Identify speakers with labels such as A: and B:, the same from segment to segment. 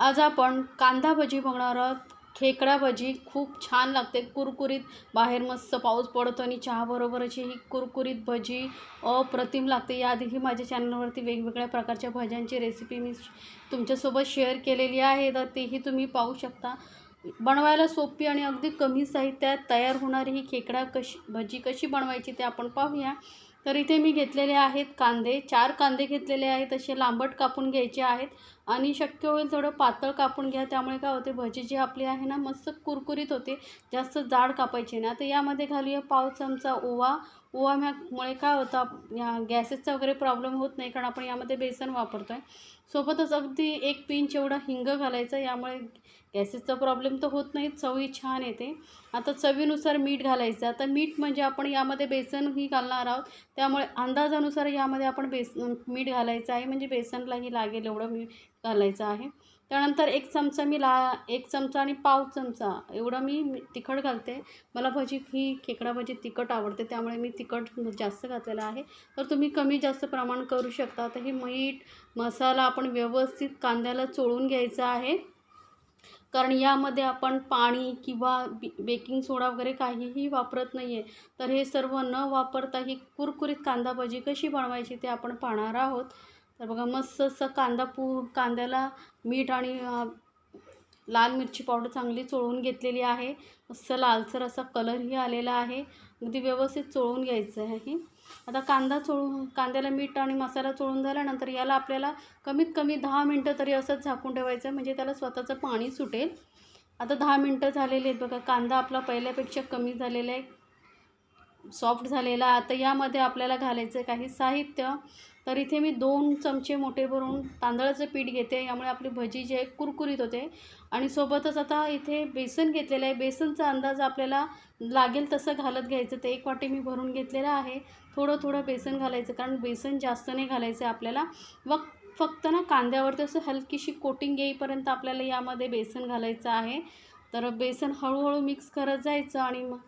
A: आज आपण कांदा भजी बघणार आहोत. खेकडा भजी खूप छान लागते. कुरकुरीत बाहेर मस्त पाऊस पडतो आणि चहाबरोबर अशी ही कुरकुरीत भजी अप्रतिम लागते. याआधीही माझ्या चॅनलवरती वेगवेगळ्या प्रकारच्या भज्यांची रेसिपी मी तुमच्यासोबत शेअर केलेली आहे. तर तेही तुम्ही पाहू शकता. बनवायला सोपी आणि अगदी कमी साहित्यात तयार होणारी ही खेकडा कशी भजी कशी बनवायची ते आपण पाहूया. तर इथे मी घेतलेले आहेत कांदे. चार कांदे घेतलेले आहेत. असे लांबट कापून घ्यायचे आहेत. आणि शक्य होईल थोडं पातळ कापून घ्या. त्यामुळे काय होते भजी जी आपली आहे ना मस्त कुरकुरीत होते. जास्त जाड कापायची ना तर यामध्ये घालूया पाव चमचा ओवा. ओवाम्यामुळे काय होतं या गॅसेसचा वगैरे प्रॉब्लेम होत नाही कारण आपण यामध्ये बेसन वापरतो आहे सोबतच अगदी एक पिंच एवढा हिंग घालायचं यामुळे गॅसेसचा प्रॉब्लेम तर होत नाही चवही छान येते. आता चवीनुसार मीठ घालायचं आता मीठ म्हणजे आपण यामध्ये बेसनही घालणार आहोत त्यामुळे अंदाजानुसार यामध्ये आपण बेस मीठ घालायचं आहे म्हणजे बेसनलाही लागेल एवढं मीठ घालायचं आहे. त्यानंतर एक चमचा मी ला एक चमचा आणि पाव चमचा एवढा मी तिखट घालते. मला भजी ही खेकडा भजी तिखट आवडते त्यामुळे मी तिखट जास्त घातलेलं आहे. तर तुम्ही कमी जास्त प्रमाण करू शकता. तर हे मीठ मसाला आपण व्यवस्थित कांद्याला चोळून घ्यायचा आहे. कारण यामध्ये आपण पाणी किंवा बे बेकिंग सोडा वगैरे काहीही वापरत नाही आहे तर हे सर्व न वापरता ही कुरकुरीत कांदा भजी कशी बनवायची ते आपण पाहणार आहोत. तर बघा मस्त असं कांदा पू कांद्याला मीठ आणि लाल मिरची पावडर चांगली चोळून घेतलेली आहे. मस्त लालसर असा कलरही आलेला आहे. अगदी व्यवस्थित चोळून घ्यायचं आहे आता कांदा चोळून कांद्याला मीठ आणि मसाला चोळून झाल्यानंतर याला आपल्याला कमीत कमी दहा मिनटं तरी असंच झाकून ठेवायचं म्हणजे त्याला स्वतःचं पाणी सुटेल. आता दहा मिनटं झालेली आहेत बघा कांदा आपला पहिल्यापेक्षा कमी झालेला आहे. सॉफ्ट झालेला. आता यामध्ये आपल्याला घालायचं काही साहित्य. तर इथे मी दोन चमचे मोठे भरून तांदळाचं पीठ घेते. यामुळे आपली भजी जी आहे कुरकुरीत होते. आणि सोबतच आता इथे बेसन घेतलेलं आहे. बेसनचा अंदाज आपल्याला लागेल तसं घालत घ्यायचं. ते एक वाटी मी भरून घेतलेलं आहे. थोडं थोडं बेसन घालायचं. कारण बेसन जास्त नाही घालायचं आपल्याला. मग फक्त ना कांद्यावरती असं हलकीशी कोटिंग येईपर्यंत आपल्याला यामध्ये बेसन घालायचं आहे. तर बेसन हळूहळू मिक्स करत जायचं आणि मग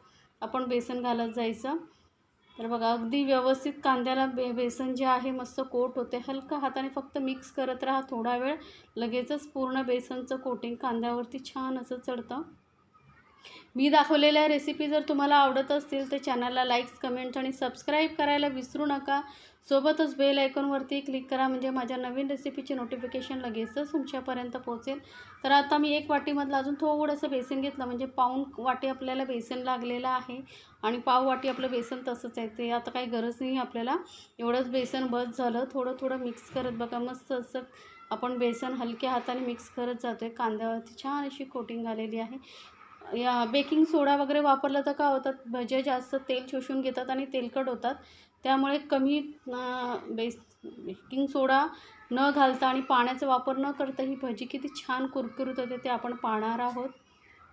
A: आपण बेसन घालत जायचं. तर बघा अगदी व्यवस्थित कांद्याला बे बेसन जे आहे मस्त कोट होते. हलका हाताने फक्त मिक्स करत राहा थोडा वेळ. लगेचच पूर्ण बेसनचं कोटिंग कांद्यावरती छान असं चढतं. मी दाखवलेल्या रेसिपी जर तुम्हाला आवडत असतील तर चॅनलला लाईक्स कमेंट्स आणि सबस्क्राईब करायला विसरू नका. सोबतच बेल आयकॉनवरती क्लिक करा म्हणजे माझ्या नवीन रेसिपीचे नोटिफिकेशन लगेचच तुमच्यापर्यंत पोहोचेल. तर आता मी एक वाटीमधलं अजून थोडंसं बेसन घेतलं म्हणजे पाऊन वाटी आपल्याला बेसन लागलेलं आहे आणि पाव वाटी आपलं बेसन तसंच आहे. ते आता काही गरज नाही आपल्याला. एवढंच बेसन बस झालं. थोडं थोडं मिक्स करत बघा. मस्त असं आपण बेसन हलक्या हाताने मिक्स करत जातो आहे कांद्यावरती छान अशी कोटिंग आलेली आहे. या बेकिंग सोडा वगैरे वापरला तर काय होतात भजे जास्त तेल शोषून घेतात आणि तेलकट होतात. त्यामुळे कमी बेस बेकिंग सोडा न घालता आणि पाण्याचा वापर न करता ही भजी किती छान कुरकुरीत होते ते आपण पाहणार आहोत.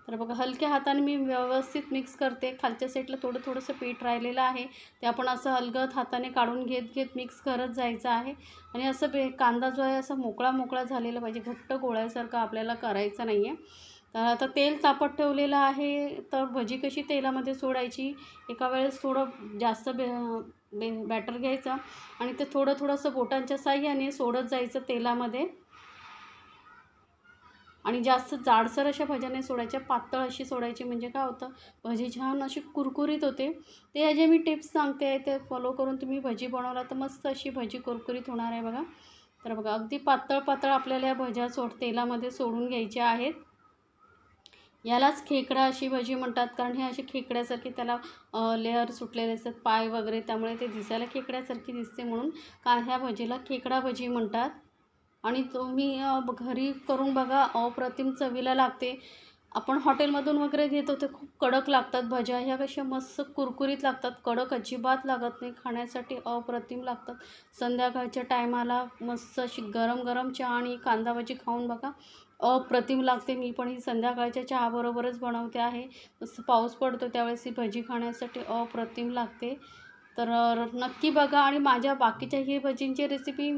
A: तर बघा हलक्या हाताने मी व्यवस्थित मिक्स करते. खालच्या साईडला थोडं थोडंसं पीठ राहिलेलं आहे. ते आपण असं हलगत हाताने काढून घेत घेत मिक्स करत जायचं आहे. आणि असं बे कांदा जो आहे असं मोकळा मोकळा झालेला पाहिजे. घट्ट गोळ्यासारखं आपल्याला करायचं नाही आहे आता तेल तापत ठेवलेलं आहे. तर भजी कशी तेलामध्ये सोडायची? एका वेळेस थोडं जास्त बे बे बॅटर घ्यायचं आणि ते थोडं थोडंसं बोटांच्या साह्याने सोडत जायचं तेलामध्ये. आणि जास्त जाडसर अशा भज्या नाही सोडायच्या. पातळ अशी सोडायची म्हणजे काय होतं? भजी छान अशी कुरकुरीत होते. ते जे मी टिप्स सांगते. आहे ते फॉलो करून तुम्ही भजी बनवला तर मस्त अशी भजी कुरकुरीत होणार आहे बघा. तर बघा अगदी पातळ पातळ आपल्याला या भज्या सोड तेलामध्ये सोडून घ्यायच्या आहेत. यालाच खेकडा अशी भजी म्हणतात कारण हे अशी खेकड्यासारखी त्याला लेअर सुटलेले असतात पाय वगैरे त्यामुळे ते दिसायला खेकड्यासारखी दिसते म्हणून का ह्या भजीला खेकडा भजी म्हणतात. आणि तुम्ही घरी करून बघा अप्रतिम चवीला लागते. आपण हॉटेलमधून वगैरे घेतो ते खूप कडक लागतात भज्या. ह्या कशा मस्त कुरकुरीत लागतात कडक अजिबात लागत नाही. खाण्यासाठी अप्रतिम लागतात. संध्याकाळच्या टायमाला मस्त अशी गरम गरम चहा आणि कांदा भजी खाऊन बघा अप्रतिम लागते. मी पण ही संध्याकाळच्या चहाबरोबरच बनवते आहे. मस्त पाऊस पडतो त्यावेळेस ही भजी खाण्यासाठी अप्रतिम लागते. तर नक्की बघा आणि माझ्या बाकीच्या ही भजींची रेसिपी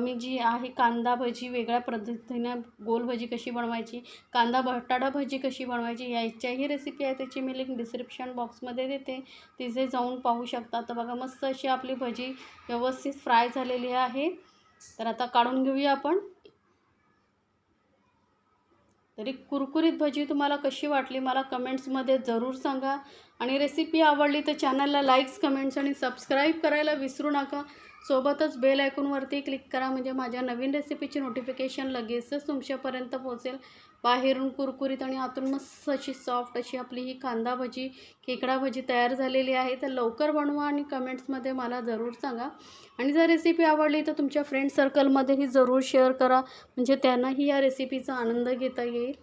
A: मी जी आहे कांदा भजी वेगळ्या पद्धतीनं गोल भजी कशी बनवायची कांदा बटाटा भजी कशी बनवायची याच्याही रेसिपी आहे त्याची मी लिंक डिस्क्रिप्शन बॉक्समध्ये देते. तिथे जाऊन पाहू शकता. तर बघा मस्त अशी आपली भजी व्यवस्थित फ्राय झालेली आहे. तर आता काढून घेऊया आपण. तरी कुरकुरीत भजी तुम्हाला कशी वाटली मला कमेंट्समध्ये जरूर सांगा. आणि रेसिपी आवडली तर चॅनलला लाईक्स कमेंट्स आणि सबस्क्राईब करायला विसरू नका. सोबतच बेल आयकॉनवरती क्लिक करा म्हणजे माझ्या नवीन रेसिपीची नोटिफिकेशन लगेचच तुमच्यापर्यंत पोहोचेल. बाहेरून कुरकुरीत आणि आतून मस्त अशी सॉफ्ट अशी आपली ही कांदा भजी खेकडा भजी तयार झालेली आहे. तर लवकर बनवा आणि कमेंट्समध्ये मला जरूर सांगा. आणि जर रेसिपी आवडली तर तुमच्या फ्रेंड सर्कलमध्येही जरूर शेअर करा. म्हणजे त्यांनाही या रेसिपीचा आनंद घेता येईल.